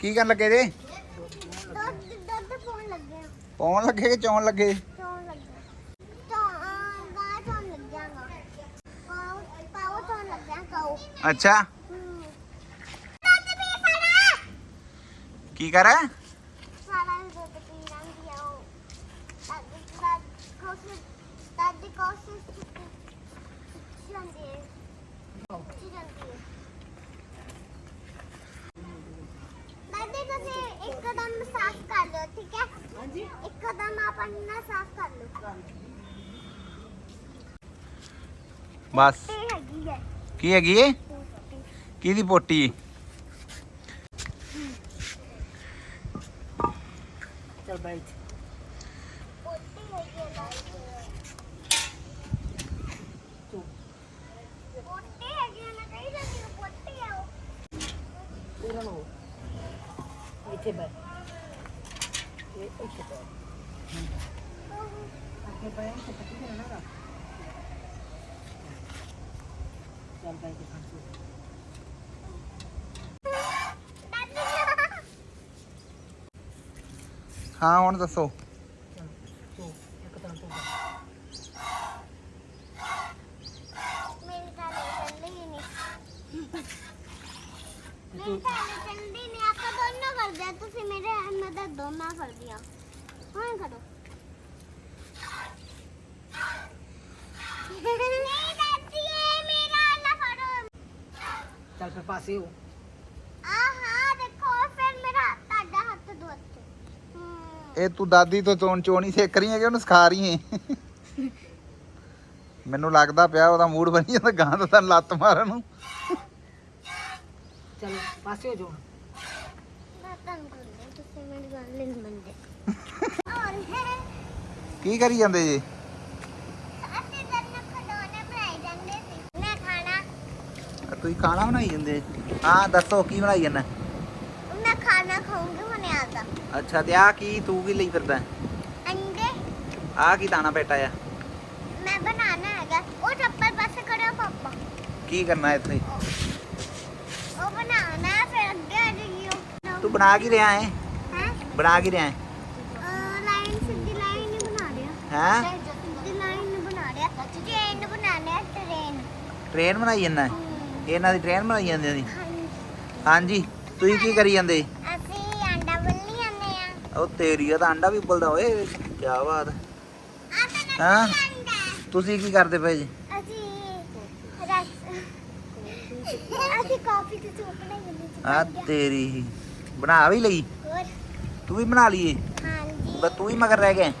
ਕੀ ਕਰਨ ਲੱਗੇ ਜੇ? ਦੁੱਧ ਦੁੱਧ ਪਾਉਣ ਲੱਗਿਆ ਪਾਉਣ ਲੱਗੇ ਕਿ ਚੌਣ ਲੱਗੇ? ਚੌਣ ਲੱਗਿਆ ਤਾਂ ਆ ਗਾਂ ਚੌਣ ਲੱਗਿਆਗਾ ਪਾਉ ਪਾਉ ਚੌਣ ਲੱਗਿਆ ਕਾਉ ਅੱਛਾ ਹੂੰ ਦੁੱਧ ਪੀ ਸਾਰਾ ਕੀ ਕਰ ਸਾਰਾ ਦੁੱਧ ਪੀ ਰੰਗੀ ਆਓ ਦਾਦੀ ਦਾਦੀ ਕੋਸ਼ਿਸ਼ ਦਾਦੀ ਕੋਸ਼ਿਸ਼ ਕੀਤੀ ਜਾਂਦੀ ਹੈ ਜਾਂਦੀ ਹੈ ਦਾਦੀ ਤੁਸੀਂ ਇੱਕਦਮ ਸਾਫ਼ ਕਰ ਲਓ ਠੀਕ ਹੈ? ਹਾਂਜੀ। ਇੱਕਦਮ ਆਪਣਾ ਸਾਫ਼ ਕਰ ਲਓ। ਬਸ। ਇਹ ਹੈਗੀ ਹੈ। ਕੀ ਹੈਗੀ ਏ ਕਿਹਦੀ ਪੋਟੀ? ਚਲ ਬੈਠ ਪੋਤੀ ਹੈਗੀ ਹੈ ਦਾਦੀ ਪੋਤੀ ਹੈਗੀ ਹੈ ਨਾ ਕਹੀ ਜਾਂਦੀ ਹੈ ਪੋਤੀ ਹੈ ਉਹ। ਇਹਨਾਂ ਨੂੰ ਇੱਥੇ ਬੈ। ਹਾਂ ਹੁਣ ਦੱਸੋ ਤੂੰ ਇੱਕ ਤਾਂ ਤੂੰ ਮੇਰੀ ਤਾਂ ਚੱਲਦੀ ਹੀ ਨਹੀਂ ਮੇਰੀ ਤਾਂ ਚੱਲਦੀ ਨਹੀਂ ਕਰਦੇ ਆ ਤੁਸੀਂ ਮੇਰੇ ਮਦਦ ਦੋਨਾਂ ਕਰਦੀਆਂ। ਹਾਂ ਕਰੋ। ਨਹੀਂ ਦਾਦੀ ਇਹ ਮੇਰਾ ਨਾ ਫੜੋ। ਚੱਲ ਫਿਰ ਪਾਸੇ ਹੋ। ਆਹਾ ਦੇਖੋ ਫਿਰ ਮੇਰਾ ਤੁਹਾਡਾ ਹੱਥ ਦੋ ਇਹ ਤੂੰ ਦਾਦੀ ਤੋਂ ਚੋਣ ਚੋਣੀ ਸਿੱਖ ਰਹੀ ਹੈ ਕਿ ਉਹਨੂੰ ਸਿਖਾ ਰਹੀ ਹੈ? ਮੈਨੂੰ ਲੱਗਦਾ ਪਿਆ ਉਹਦਾ ਮੂਡ ਬਣੀ ਜਾਂਦਾ ਗਾਂ ਤੋਂ ਤਾਂ ਲੱਤ ਮਾਰਨ ਨੂੰ। ਚੱਲ ਪਾਸੇ ਹੋ ਜਾਓ ਕੀ ਕਰੀ ਜਾਂਦੇ ਜੀ? ਤੁਸੀਂ ਖਾਣਾ ਬਣਾਈ ਜਾਂਦੇ ਹਾਂ ਦੱਸੋ ਕੀ ਬਣਾਈ ਜਾਂਦਾ? ਮੈਂ ਖਾਣਾ ਖਾਉਂਗੀ ਮਨੇ ਆਦਾ ਅੱਛਾ ਤੇ ਆ ਕੀ ਤੂੰ ਕੀ ਲਈ ਫਿਰਦਾ? ਅੰਡੇ। ਆ ਕੀ ਦਾਣਾ ਬੇਟਾ ਆ? ਮੈਂ ਬਣਾਣਾ ਹੈਗਾ। ਉਹ ਚੱਪਲ ਪਾਸੇ ਕਰਿਓ ਪਾਪਾ। ਕੀ ਕਰਨਾ ਇੱਥੇ? ਉਹ ਬਣਾਣਾ ਹੈ, ਫਿਰ ਅੱਗੇ ਆ ਜਾਈਓ ਤੂੰ ਬਣਾ ਕੀ ਰਿਹਾ ਹੈ? ਹੈ? ਬਣਾ ਕੀ ਰਿਹਾ ਹੈ? ਲਾਈਨ ਸਿੱਧੀ ਲਾਈਨ ਹੀ ਬਣਾ ਰਿਹਾ। ਹੈ? ਸਿੱਧੀ ਲਾਈਨ ਬਣਾ ਰਿਹਾ। ਟ੍ਰੇਨ ਬਣਾਣਾ ਹੈ ਟ੍ਰੇਨ ਟ੍ਰੇਨ ਬਣਾਈ ਜਾਂਦਾ ਇਹਨਾਂ ਦੀ ਟ੍ਰੇਨ ਬਣਾਈ ਜਾਂਦੇ ਦੀ ਹਾਂਜੀ। ਤੁਸੀਂ ਕੀ ਕਰੀ ਜਾਂਦੇ? ਅਸੀਂ ਅੰਡਾ ਬੁੱਲੀ ਆਨੇ ਆ। ਉਹ ਤੇਰੀ ਆ ਤਾਂ ਅੰਡਾ ਵੀ ਉਬਲਦਾ ਓਏ ਕੀ ਬਾਤ ਆ ਤਾਂ ਹਾਂ? ਹੈ। ਤੁਸੀਂ ਕੀ ਕਰਦੇ ਪਏ ਜੀ? ਅਸੀਂ ਰਸ ਅਸੀਂ ਕਾਫੀ ਤੇ ਚੋਪ ਬਣਾਈ ਆ ਤੇਰੀ ਹੀ। ਬਣਾ ਵੀ ਲਈ। ਹੋਰ? ਤੂੰ ਵੀ ਬਣਾ ਲਈਏ। ਹਾਂਜੀ। ਬਸ ਤੂੰ ਹੀ ਮਗਰ ਰਹਿ ਗਿਆ।